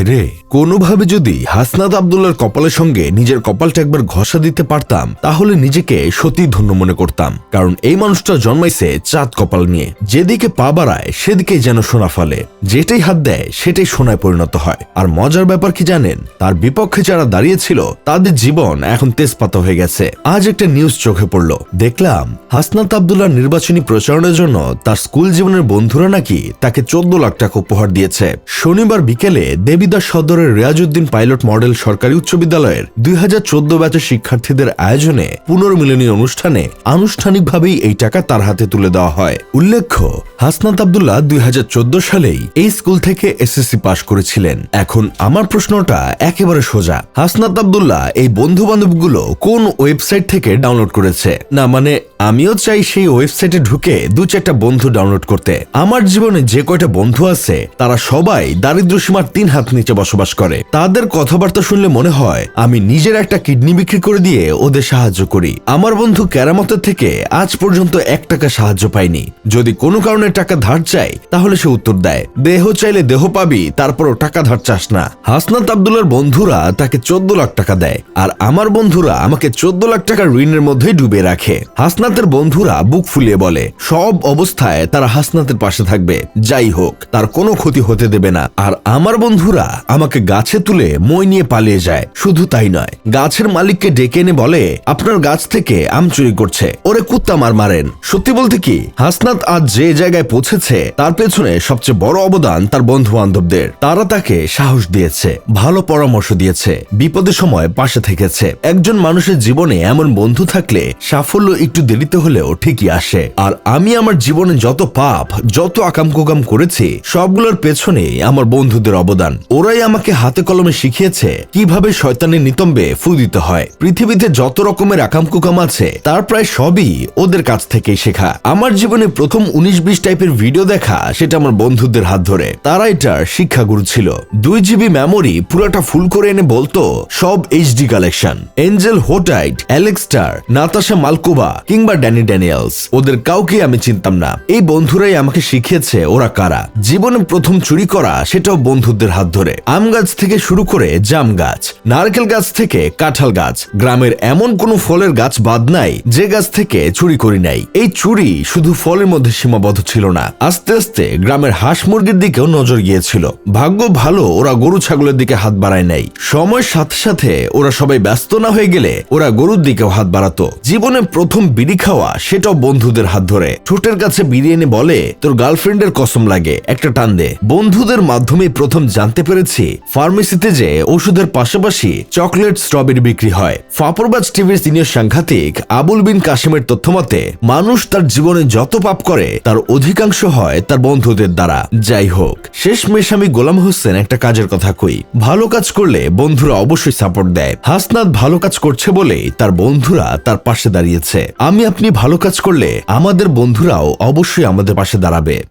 হায় রে কোনোভাবে যদি হাসনাত আবদুল্লার কপালের সঙ্গে নিজের কপালটা একবার ঘষা দিতে পারতাম, তাহলে নিজেকে সত্যি ধন্য মনে করতাম। কারণ এই মানুষটা জন্মাইছে চাঁদ কপাল নিয়ে। যেদিকে পা বাড়ায়, সেদিকে যেন সোনা ফলে। যেটাই হাত দেয়, সেটাই সোনায় পরিণত হয়। আর মজার ব্যাপার কি জানেন? তার বিপক্ষে যারা দাঁড়িয়েছিল, তাদের জীবন এখন তেজপাতা হয়ে গেছে। আজ একটা নিউজ চোখে পড়ল। দেখলাম, হাসনাত আবদুল্লার নির্বাচনী প্রচারণের জন্য তার স্কুল জীবনের বন্ধুরা নাকি তাকে চোদ্দ লাখ টাকা উপহার দিয়েছে। শনিবার বিকেলে দেবিদাস সদরের রিয়াজউদ্দিন পাইলট মডেল সরকারি উচ্চ বিদ্যালয়ের দুই হাজার চোদ্দ ব্যাচের শিক্ষার্থীদের আয়োজনে পুনর্মিলনী অনুষ্ঠানে আনুষ্ঠানিকভাবেই এই টাকা তার হাতে তুলে দেওয়া হয়। উল্লেখ্য, হাসনাত আবদুল্লাহ দুই সালেই এই স্কুল থেকে এসএসসি পাশ করেছিলেন। এখন আমার প্রশ্নটা একেবারে সোজা। হাসনাত আবদুল্লাহ এই বন্ধু বান্ধবগুলো কোন ওয়েবসাইট থেকে ডাউনলোড করেছে? না মানে আমিও চাই সেই ওয়েবসাইটে ঢুকে দু চারটা বন্ধু ডাউনলোড করতে। আমার জীবনে যে কয়টা বন্ধু আছে, তারা সবাই দারিদ্র সীমার তিন হাত নিচে বসবাস করে। তাদের কথাবার্তা শুনলে মনে হয়, আমি নিজের একটা কিডনি বিক্রি করে দিয়ে ওদের সাহায্য করি। আমার বন্ধু কেরামতের থেকে আজ পর্যন্ত এক টাকা সাহায্য পাইনি যদি কোনো কারণে টাকা ধার চাই তাহলে সে উত্তর দেয়, দেহ চাইলে দেহ পাবি, তারপরও টাকা ধার চাস না। হাসনাত আবদুল্লার বন্ধুরা তাকে চোদ্দ লাখ টাকা দেয়, আর আমার বন্ধুরা আমাকে চোদ্দ লাখ টাকা ঋণের মধ্যেই ডুবে রাখে। হাসনাতের বন্ধুরা বুক ফুলিয়ে বলে, সব অবস্থায় তারা হাসনাতের পাশে থাকবে, যাই হোক, তার কোনো ক্ষতি হতে দেবে না। আর আমার বন্ধুরা আমাকে গাছে তুলে মই নিয়ে পালিয়ে যায়। শুধু তাই নয়, গাছের মালিককে ডেকে এনে বলে, আপনার গাছ থেকে আম চুরি করছে। ওরে কুত্তা মার মারেন। সত্যি বলতে কি, হাসনাত আজ যে জায়গায় পৌঁছেছে, তার পেছনে সবচেয়ে বড় অবদান তার বন্ধু বান্ধবদের তারা তাকে সাহস দিয়েছে, ভালো পরামর্শ দিয়েছে, বিপদের সময় পাশে থেকেছে। একজন মানুষের জীবনে এমন বন্ধু থাকলে সাফল্য একটু দেরিতে হলেও ঠিকই আসে। আর আমি আমার জীবনে যত পাপ, যত আকাম কুকাম করেছি, সবগুলোর পেছনে আমার বন্ধুদের অবদান। ওরাই আমাকে হাতে কলমে শিখিয়েছে কীভাবে শয়তানের নিতম্বে ফু দিতে হয়। পৃথিবীতে যত রকমের আকাম কুকাম আছে, তার প্রায় সবই ওদের কাছ থেকেই শেখা। আমার জীবনে প্রথম উনিশ বিশ টাইপের ভিডিও দেখা, সেটা আমার বন্ধুদের হাত ধরে। তারা এটার শিক্ষাগুরু ছিল। দুই জিবি মেমোরি পুরাটা ফুল করে এনে বলতো, সব এইচডি কালেকশন এঞ্জেল হোটাইট অ্যালেক্সটার নাতাশা মালকোবা কিংবা ড্যানি ড্যানিয়েলস ওদের কাউকে আমি চিনতাম না। এই বন্ধুরাই আমাকে শিখিয়েছে ওরা কারা। জীবনে প্রথম চুরি করা, সেটাও বন্ধুদের হাত ধরে। আম গাছ থেকে শুরু করে জাম গাছ, নারকেল গাছ থেকে কাঁঠাল গাছ, গ্রামের এমন কোনো ফলের গাছ বাদ নাই যে গাছ থেকে চুরি করি নাই। এই চুরি শুধু ফলের মধ্যে সীমাবদ্ধ ছিল না, আস্তে আস্তে গ্রামের হাঁস মুরগির দিকেও নজর গিয়েছিল। ভাগ্য ভালো, ওরা গরু ছাগলের দিকে হাত বাড়ায় নাই। সময়ের সাথে সাথে ওরা সবাই ব্যস্ত না হয়ে গেলে ওরা গরুর দিকেও হাত বাড়াতো। জীবনে প্রথম বিড়ি খাওয়া সেটাও বন্ধুদের হাত ধরে। ঠোঁটের কাছে বিড়ি এনে বলে, তোর গার্লফ্রেন্ডের কসম লাগে, একটা টান দে। বন্ধুদের মাধ্যমে প্রথম জানতে পেরেছি ফার্মেসিতে যে ওষুধের পাশাপাশি চকলেট, স্ট্রবেরি বিক্রি হয়। ফাপরবাজ টিভির সিনিয়র সাংঘাতিক আবুল বিন কাশিমের তথ্যমতে, মানুষ তার জীবনে যত পাপ করে, তার অধিকাংশ হয় তার বন্ধুদের দ্বারা। যাই হোক শেষমেশ আমি গোলাম হোসেন একটা কাজের কথা কই। ভালো কাজ করলে বন্ধুরা অবশ্যই সাপোর্ট দেয়। হাসনাত ভালো কাজ করছে বলেই তার বন্ধুরা তার পাশে দাঁড়িয়েছে। আমি আপনি ভালো কাজ করলে আমাদের বন্ধুরাও অবশ্যই আমাদের পাশে দাঁড়াবে।